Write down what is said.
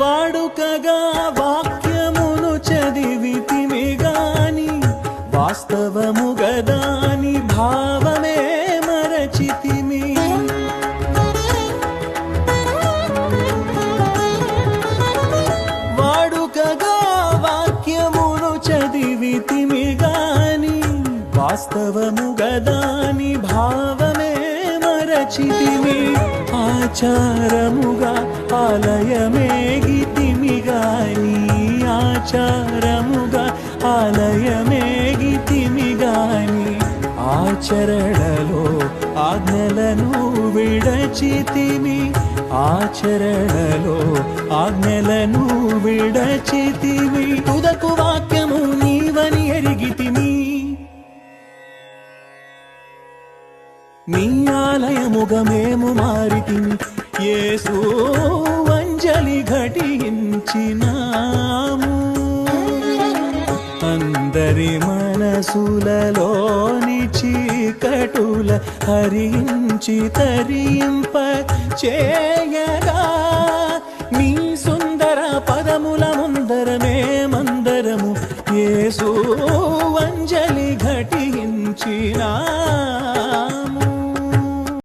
వాడుకగా వాక్యమును చదివితిమి గాని వాస్తవము గదాని భావమే మరచితిమి. వాడుకగా వాక్యమును చదివితిమి గాని వాస్తవము గదాని భావమే మరచితిమి. ఆచారముగా ఆలయమే ఆచారముగా ఆలయమేగితిమిగాని ఆచరణలో ఆజ్ఞలను విడచితిమి ఆచరణలో ఆజ్ఞలను విడచితిమి తుదకు వాక్యము నీవని ఎరిగితిమి నీ ఆలయముగా మేము మారితిమి యేసు అంజలి ఘటించినాము. అందరి మనసులలోని చీకటుల హరించి తరింప చేయగా నీ సుందర పదముల ముందరమే మందరము యేసు అంజలి ఘటించినా.